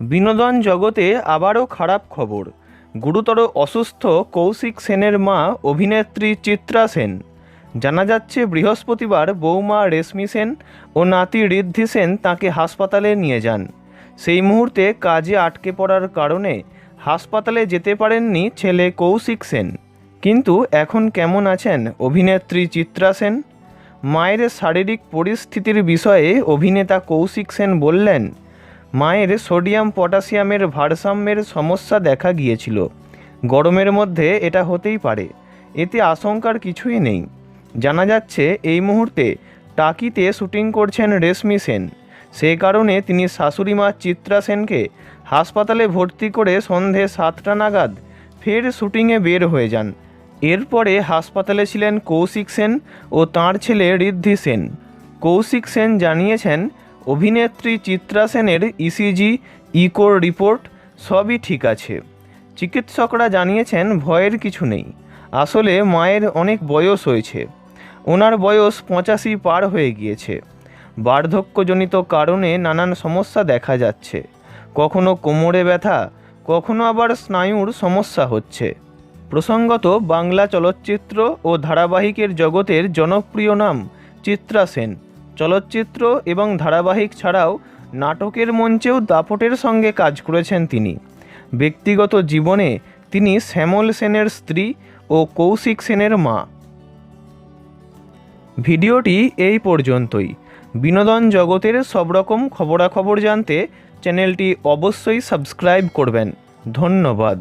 বিনোদন জগতে আবারও খারাপ খবর। গুরুতর অসুস্থ কৌশিক সেনের মা অভিনেত্রী চিত্রা সেন। জানা যাচ্ছে, বৃহস্পতিবার বৌমা রেশমি সেন ও নাতি ঋদ্ধি সেন তাকে হাসপাতালে নিয়ে যান। সেই মুহূর্তে কাজে আটকে পড়ার কারণে হাসপাতালে যেতে পারেননি ছেলে কৌশিক সেন। কিন্তু এখন কেমন আছেন অভিনেত্রী চিত্রা সেন? মায়ের শারীরিক পরিস্থিতির বিষয়ে অভিনেতা কৌশিক সেন বললেন মায়ের সোডিয়াম পটাশিয়ামের ভারসাম্যের সমস্যা দেখা গিয়েছিল। গরমের মধ্যে এটা হতেই পারে। এতে আশঙ্কার কিছুই নেই। জানা যাচ্ছে, এই মুহূর্তে টাকিতে শুটিং করছেন রেশমি সেন। সে কারণে তিনি শাশুড়ি মা চিত্রা সেনকে হাসপাতালে ভর্তি করে সন্ধে সাতটা নাগাদ ফের শুটিংয়ে বের হয়ে যান। এরপরে হাসপাতালে ছিলেন কৌশিক সেন ও তাঁর ছেলে ঋদ্ধি সেন। কৌশিক সেন জানিয়েছেন অভিনেত্রী চিত্রা সেনের ইসিজি ইকোর রিপোর্ট সবই ঠিক আছে। চিকিৎসকরা জানিয়েছেন, ভয়ের কিছু নেই। আসলে মায়ের অনেক বয়স হয়েছে। ওনার বয়স পঁচাশি পার হয়ে গিয়েছে। বার্ধক্যজনিত কারণে নানান সমস্যা দেখা যাচ্ছে। কখনো কোমরে ব্যথা, কখনো আবার স্নায়ুর সমস্যা হচ্ছে। প্রসঙ্গত বাংলা চলচ্চিত্র ও ধারাবাহিকের জগতের জনপ্রিয় নাম চিত্রা সেন। চলচ্চিত্র এবং ধারাবাহিক ছাড়াও নাটকের মঞ্চেও দাপটের সঙ্গে কাজ করেছেন তিনি। ব্যক্তিগত জীবনে তিনি শ্যামল সেনের স্ত্রী ও কৌশিক সেনের মা। ভিডিওটি এই পর্যন্তই। বিনোদন জগতের সব রকম খবরাখবর জানতে চ্যানেলটি অবশ্যই সাবস্ক্রাইব করবেন। ধন্যবাদ।